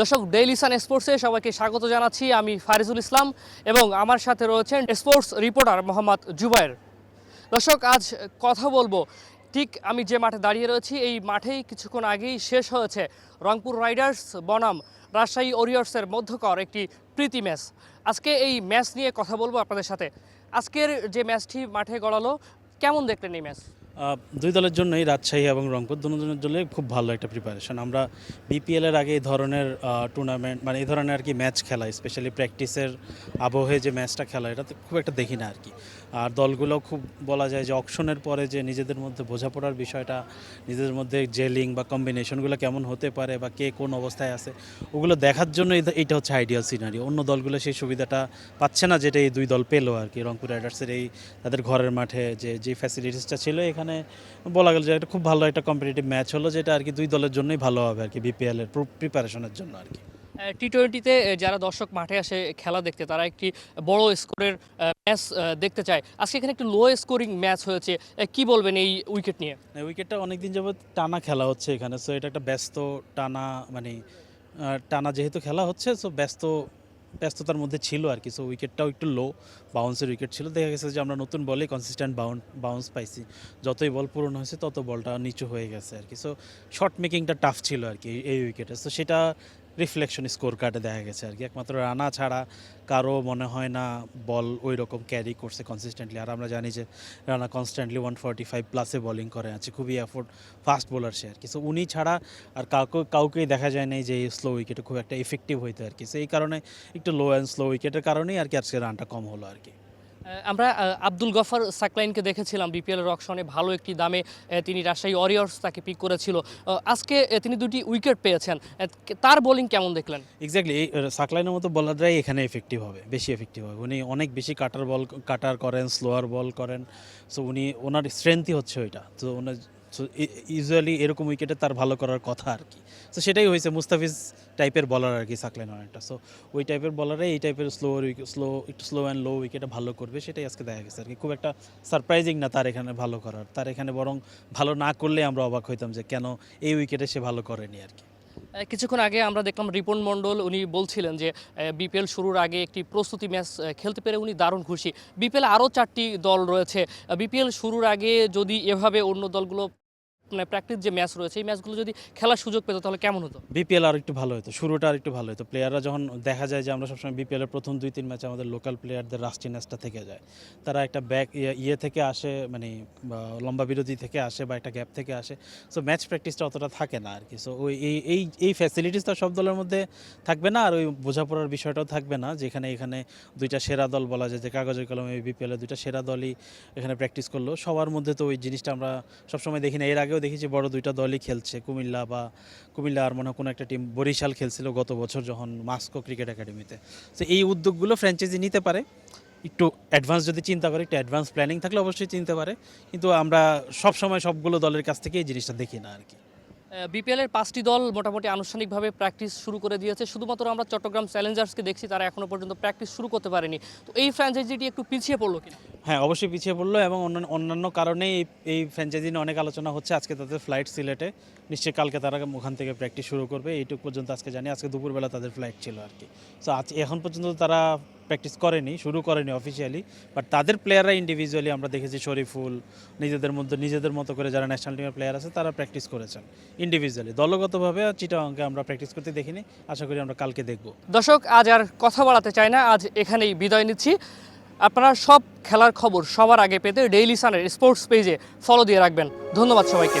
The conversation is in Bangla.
দর্শক ডেইলি সান স্পোর্টসে সবাইকে স্বাগত জানাচ্ছি। আমি ফারিজুল ইসলাম এবং আমার সাথে রয়েছেন স্পোর্টস রিপোর্টার মোহাম্মদ জুবায়ের। দর্শক, আজ কথা বলব। ঠিক আমি যে মাঠে দাঁড়িয়ে রয়েছি, এই মাঠেই কিছুক্ষণ আগেই শেষ হয়েছে রংপুর রাইডার্স বনাম রাজশাহী ওরিয়র্সের মধ্যকর একটি প্রীতি ম্যাচ। আজকে এই ম্যাচ নিয়ে কথা বলব আপনাদের সাথে। আজকের যে ম্যাচটি মাঠে গড়ালো, কেমন দেখলেন এই ম্যাচ? দুই দলের জন্যই রাজশাহী এবং রংপুর দুজনের জন্য খুব ভালো একটা প্রিপারেশন আমরা বিপিএল এর আগে এই ধরনের টুর্নামেন্ট মানে এই ধরনের আর কি ম্যাচ খেলা স্পেশালি প্র্যাকটিসের আবহে যে ম্যাচটা খেলা এটা খুব একটা দেখি না আর কি। আর দলগুলো খুব বলা যায় যে অকশনের পরে যে নিজেদের মধ্যে বোঝাপড়ার বিষয়টা, নিজেদের মধ্যে জেলিং বা কম্বিনেশনগুলো কেমন হতে পারে বা কে কোন অবস্থায় আছে, ওগুলো দেখার জন্য এটা হচ্ছে আইডিয়াল সিনারি অন্য দলগুলো সেই সুবিধাটা পাচ্ছে না যেটা এই দুই দল পেল আর কি। রংপুর রাইডার্সের এই তাদের ঘরের মাঠে যে যে ফ্যাসিলিটিসটা ছিল এখানে বলা গেল যে এটা খুব ভালো একটা কম্পিটিটিভ ম্যাচ হলো যেটা আর কি দুই দলের জন্যই ভালো হবে আর কি বিপিএল এর প্রিপারেশনের জন্য আর কি। টি টোয়েন্টিতে যারা দর্শক মাঠে আসে খেলা দেখতে তারা একটি বড় স্কোরের ম্যাচ দেখতে চায়। আজকে এখানে একটি লো স্কোরিং ম্যাচ হয়েছে। কি বলবেন এই উইকেট নিয়ে? উইকেটটা অনেকদিন যাবত টানা খেলা হচ্ছে এখানে সো এটা একটা ব্যস্ত টানা মানে টানা যেহেতু খেলা হচ্ছে সো ব্যস্ত ব্যস্ততার মধ্যে ছিল আর কি সো উইকেটটাও একটু লো বাউন্সের উইকেট ছিল। দেখা গেছে যে আমরা নতুন বলে কনসিস্ট্যান্ট বাউন্ড বাউন্স পাইছি। যতই বল পূরণ হয়েছে, তত বলটা নিচু হয়ে গেছে আর কি। সো শর্ট মেকিংটা টাফ ছিল আর কি এই উইকেটে সো সেটা রিফ্লেকশন স্কোর কার্ডে দেখা গেছে আর কি। একমাত্র রানা ছাড়া কারও মনে হয় না বল ওই রকম ক্যারি করছে কনসিস্টেন্টলি আর আমরা জানি যে Rana constantly one forty five প্লাসে বোলিং করে, আছে। খুবই অ্যাফোর্ড ফাস্ট বোলার সে আর কি। সো উনি ছাড়া আর কাউকে, কাউকেই দেখা যায় নাই যে স্লো উইকেটে খুব একটা এফেক্টিভ হইতে আর কি। সেই কারণে একটু লো অ্যান্ড স্লো উইকেটের কারণেই আর কি আজকে রানটা কম হলো আর কি। আমরা আব্দুল গফার সাকলাইনকে দেখেছিলাম বিপিএলের অকশনে ভালো একটি দামে তিনি রাজশাহী ওয়ারিয়র্স তাকে পিক করেছিল। আজকে তিনি দুটি উইকেট পেয়েছেন। তার বোলিং কেমন দেখলেন? এক্স্যাক্টলি এই সাকলাইনের মতো বলাররাই এখানে এফেক্টিভ হবে, বেশি এফেক্টিভ হবে। উনি অনেক বেশি কাটার বল কাটার করেন স্লোয়ার বল করেন। সো উনি, ওনার স্ট্রেংথই হচ্ছে ওইটা। তো ওনার ইউজুয়ালি এরকম উইকেটে তার ভালো করার কথা আর কি। সো সেটাই হয়েছে মুস্তাফিজ টাইপের বলার আর কি, সাকলেন অনেকটা সো ওই টাইপের বলারে এই টাইপের স্লো স্লো একটু স্লো অ্যান্ড লো উইকেটে ভালো করবে, সেটাই আজকে দেখা গেছে আর কি। খুব একটা সারপ্রাইজিং না তার এখানে ভালো করার। তার এখানে বরং ভালো না করলে আমরা অবাক হইতাম যে কেন এই উইকেটে সে ভালো করেনি আর কি। কিছুক্ষণ আগে আমরা দেখলাম রিপন মন্ডল উনি বলছিলেন যে বিপিএল শুরুর আগে একটি প্রস্তুতি ম্যাচ খেলতে পেরে উনি দারুণ খুশি। বিপিএল আরও চারটি দল রয়েছে। বিপিএল শুরুর আগে যদি এভাবে অন্য দলগুলো প্র্যাকটিস যে ম্যাচ রয়েছে, এই ম্যাচগুলো যদি খেলার সুযোগ পেত তাহলে কেমন হতো? বিপিএল আর একটু ভালো হতো, শুরুটা আর একটু ভালো হতো। প্লেয়াররা যখন দেখা যায় যে আমরা সবসময় বিপিএল এর প্রথম দুই, তিন ম্যাচে আমাদের লোকাল প্লেয়ারদের রাষ্ট্রীয় ম্যাচটা থেকে যায়। তারা একটা ব্যাক ইয়ে থেকে আসে মানে লম্বা বিরতি থেকে আসে বা একটা গ্যাপ থেকে আসে। সো ম্যাচ প্র্যাকটিসটা অতটা থাকে না আর কি সো ওই, এই এই এই ফ্যাসিলিটিসটা সব দলের মধ্যে থাকবে না, আর ওই বোঝাপড়ার বিষয়টাও থাকবে না। যেখানে, এখানে দুইটা সেরা দল বলা যায়, যে কাগজের কলমে বিপিএল এর দুইটা সেরা দলই এখানে প্র্যাকটিস করল। সবার মধ্যে তো ওই জিনিসটা আমরা সবসময় দেখি না। এর আগেও দেখেছি বড় দুইটা দলই খেলছে। কুমিল্লা বা কুমিল্লা আর মনে কোনো একটা টিম বরিশাল খেলছিল গত বছর যখন মাস্কো ক্রিকেট একাডেমিতে। তো এই উদ্যোগগুলো ফ্র্যাঞ্চাইজি নিতে পারে। একটু অ্যাডভান্স যদি চিন্তা করে, একটু অ্যাডভান্স প্ল্যানিং থাকলে অবশ্যই চিনতে পারে। কিন্তু আমরা সব সময় সবগুলো দলের কাছ থেকে এই জিনিসটা দেখি না আর কি। বিপিএল এর পাঁচটি দল মোটামুটি আনুষ্ঠানিকভাবে প্র্যাকটিস শুরু করে দিয়েছে। শুধুমাত্র আমরা চট্টগ্রাম চ্যালেঞ্জার্সকে দেখছি, তারা এখনও পর্যন্ত প্র্যাকটিস শুরু করতে পারেনি। তো এই ফ্র্যাঞ্চাইজিটি একটু পিছিয়ে পড়ল কিনা? হ্যাঁ অবশ্যই পিছিয়ে পড়ল এবং অন্যান্য কারণেই এই এই ফ্র্যাঞ্চাইজি নিয়ে অনেক আলোচনা হচ্ছে। আজকে তাদের ফ্লাইট সিলেটে। নিশ্চয়ই কালকে তারা ওখান থেকে প্র্যাকটিস শুরু করবে। এইটুকু পর্যন্ত আজকে জানি, আজকে দুপুরবেলা তাদের ফ্লাইট ছিল আর কি। সো আজ, এখন পর্যন্ত তারা প্র্যাকটিস করেনি, শুরু করেনি অফিসিয়ালি বাট তাদের প্লেয়াররা ইন্ডিভিজুয়ালি আমরা দেখেছি, শরীফুল, নিজেদের মধ্যে, নিজেদের মতো করে যারা ন্যাশনাল টিমের প্লেয়ার আছে, তারা প্র্যাকটিস করেছেন ইন্ডিভিজুয়ালি দলগতভাবে চিটাঙ্গে আমরা প্র্যাকটিস করতে দেখিনি। আশা করি আমরা কালকে দেখব। দর্শক, আজ আর কথা বাড়াতে চাই না। আজ এখানেই বিদায় নিচ্ছি। আপনারা সব খেলার খবর সবার আগে পেতে ডেইলি সানের স্পোর্টস পেজে ফলো দিয়ে রাখবেন। ধন্যবাদ সবাইকে।